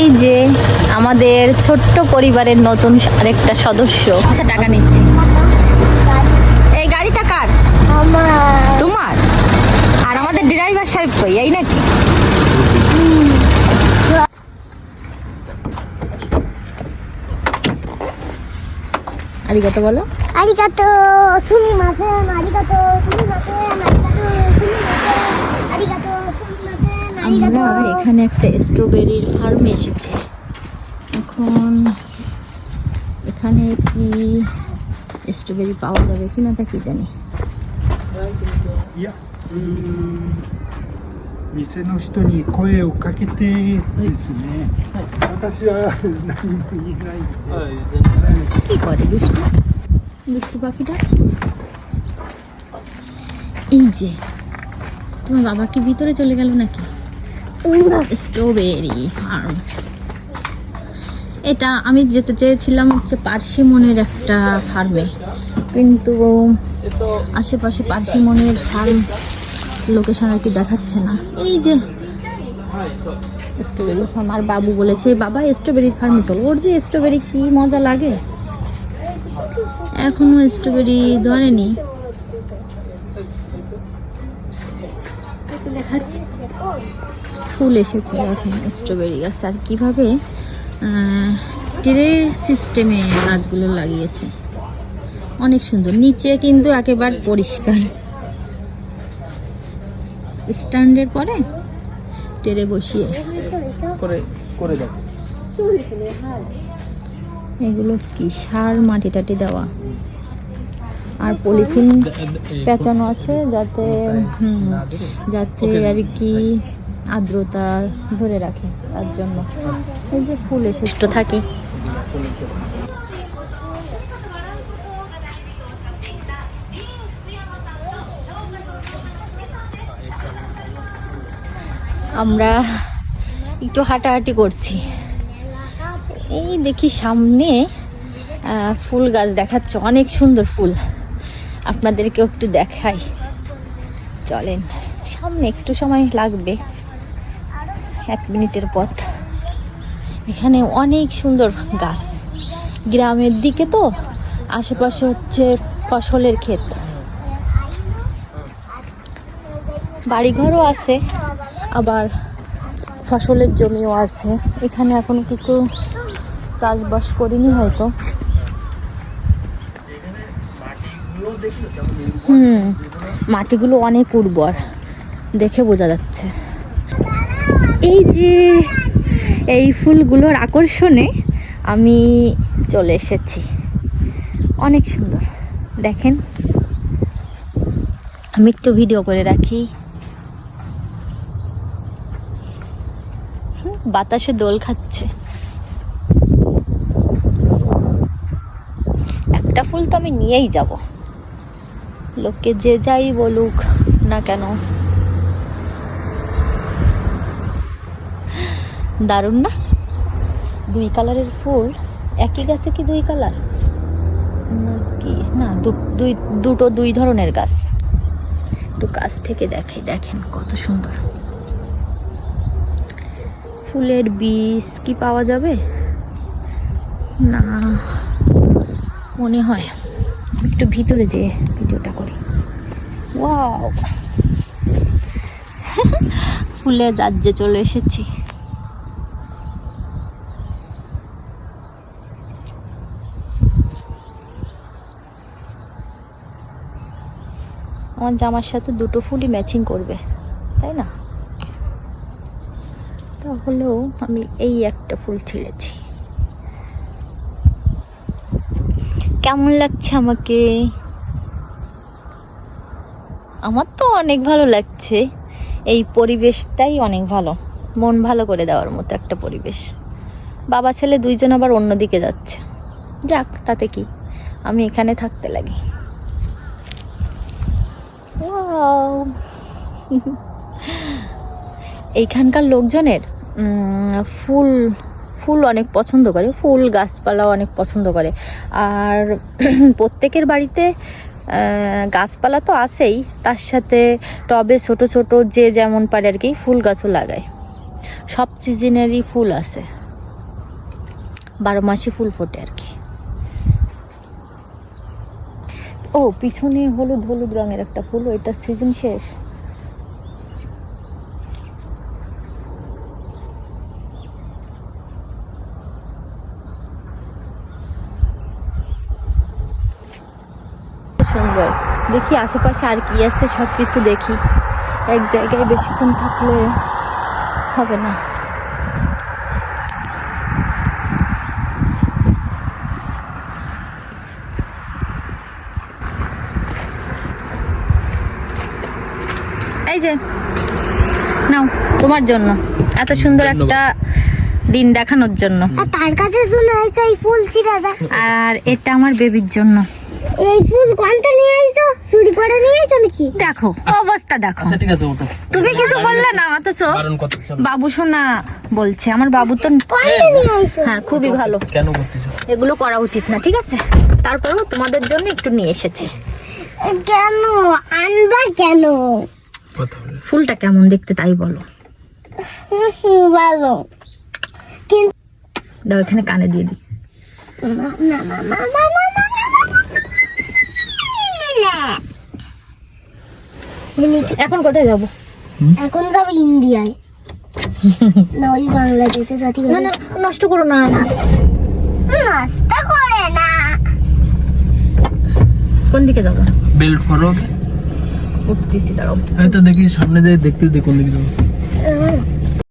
এই যে আমাদের ছোট্ট পরিবারের নতুন আরেকটা সদস্য। আচ্ছা টাকা নিচ্ছি। এই গাড়িটা কার? তোমার? আর আমাদের ড্রাইভার সাহেব কই? এই নাকি? আরিগাতো বলো। আরিগাতো সুমি মাসে আরিগাতো সুমি মাসে আরিগাতো আমরা とう এখানে একটা স্ট্রবেরির ফার্মে এসেছি এখন এখানে কি স্ট্রবেরি পাওয়া যাবে কিনা তা কি জানি いやうーん店の人に声をかけてですね、私は何も言えないので、 কি করে দুষ্টু দুষ্টু পাখিটা এই যে তোমার বাবা কি ভিতরে চলে গেল নাকি স্ট্রবেরি ফার্ম এটা আমি যেতে চেয়েছিলাম হচ্ছে পার্সিমনের একটা ফার্মে কিন্তু আশেপাশে পার্সিমনের ফার্ম লোকেশন আর কি দেখাচ্ছে না। এই যে স্ট্রবেরি ফার্ম আর বাবু বলেছে, বাবা স্ট্রবেরি ফার্মে চলো। ওর যে স্ট্রবেরি কি মজা লাগে? এখনও স্ট্রবেরি ধরেনি। ফুল এসেছে এখন স্ট্রবেরি গাছ। আর কীভাবে ট্রে সিস্টেমে গাছগুলো লাগিয়েছে। অনেক সুন্দর। নিচে কিন্তু একেবারে পরিষ্কার। স্ট্যান্ডের পরে টেরে বসিয়ে। করে করে এগুলো কি? সার মাটি টাটি দেওয়া। আর পলিথিন পেঁচানো আছে যাতে যাতে আর কি আর্দ্রতা ধরে রাখে তার জন্য। এই যে ফুল এসে তো থাকে। আমরা একটু হাঁটাহাঁটি করছি। এই দেখি সামনে ফুল গাছ দেখাচ্ছে। অনেক সুন্দর ফুল। আপনাদেরকেও একটু দেখাই। চলেন সামনে একটু সময় লাগবে। এক মিনিটের পথ। এখানে অনেক সুন্দর গাছ। গ্রামের দিকে তো, আশেপাশে হচ্ছে ফসলের ক্ষেত। বাড়িঘরও আছে, আবার ফসলের জমিও আছে। এখানে এখন কিছু চাষবাস করিনি হয়তো। হুম, মাটিগুলো অনেক উর্বর, দেখে বোঝা যাচ্ছে। এই যে এই ফুলগুলোর আকর্ষণে আমি চলে এসেছি। অনেক সুন্দর। দেখেন। আমি একটু ভিডিও করে রাখি। বাতাসে দোল খাচ্ছে। একটা ফুল তো আমি নিয়েই যাব। লোককে যে যাই বলুক না কেন। দারুণ না? দুই কালারের ফুল। একই গাছে কি দুই কালার? কি না দুই দুটো দুই ধরনের গাছ। একটু কাছ থেকে দেখাই, দেখেন কত সুন্দর। ফুলের বীজ কি পাওয়া যাবে? না, মনে হয়। একটু ভিতরে যে ভিডিওটা করি। ওয়াও! ফুলের রাজ্যে চলে এসেছি। আমার জামার সাথে দুটো ফুলই ম্যাচিং করবে, তাই না? তাহলেও আমি এই একটা ফুল ছিঁড়েছি। কেমন লাগছে আমাকে? আমার তো অনেক ভালো লাগছে। এই পরিবেশটাই অনেক ভালো। মন ভালো করে দেওয়ার মতো একটা পরিবেশ। বাবা ছেলে দুইজন আবার অন্যদিকে যাচ্ছে। যাক, তাতে কি? আমি এখানে থাকতে লাগি। এইখানকার লোকজনের ফুল ফুল অনেক পছন্দ করে, ফুল গাছপালাও অনেক পছন্দ করে। আর প্রত্যেকের বাড়িতে গাছপালা তো আছেই, তার সাথে টবে ছোট ছোট যে যেমন পারে আর কি, ফুল গাছও লাগায়। সব সিজনেরই ফুল আছে। বারো মাসে ফুল ফোটে আর কি। ও, পিছনে হলুদ হলুদ রঙের একটা ফুল ওইটার সিজন শেষ? সুন্দর। দেখি আশেপাশে আর কি আছে সব কিছু দেখি। এক জায়গায় বেশিক্ষণ থাকলে হবে না। এই যে নাও তোমার জন্য। এত সুন্দর একটা দিন দেখানোর জন্য। আর তার কাছে শুনে আইছো এই ফুল যা। আর এটা আমার বেবির জন্য। এই ফুল কোনটা নিয়ে আইছো? চুরি করে নিয়ে আইছো নাকি? দেখো অবস্থা দেখো। আচ্ছা ঠিক আছে ওটা। তুমি কিছু বললে না অথচ কারণ কত বাবু শোনা বলছে আমার বাবু তো কোনটা নিয়ে আইছো? হ্যাঁ খুবই ভালো। কেন করতেছো এগুলো করা উচিত না ঠিক আছে? তারপরেও তোমাদের জন্য একটু নিয়ে এসেছি। কেন? আনবা কেন? ফুলটা কেমন দেখতে তাই বলো। ভালো। দাও এখানে কানে দিয়ে দিই না না না না না না না, না, না, না। এমনিতে এখন কোথায় যাব? এখন যাব ইন্ডিয়ায়। না ওই বাংলাদেশে জাতি না না নষ্ট করো না নাস্তা করে না। কোন দিকে যাব? বেল্ট করো উঠতেছি দাঁড়াও। এই দেখি সামনে যাই দেখতে দেখুন যাব।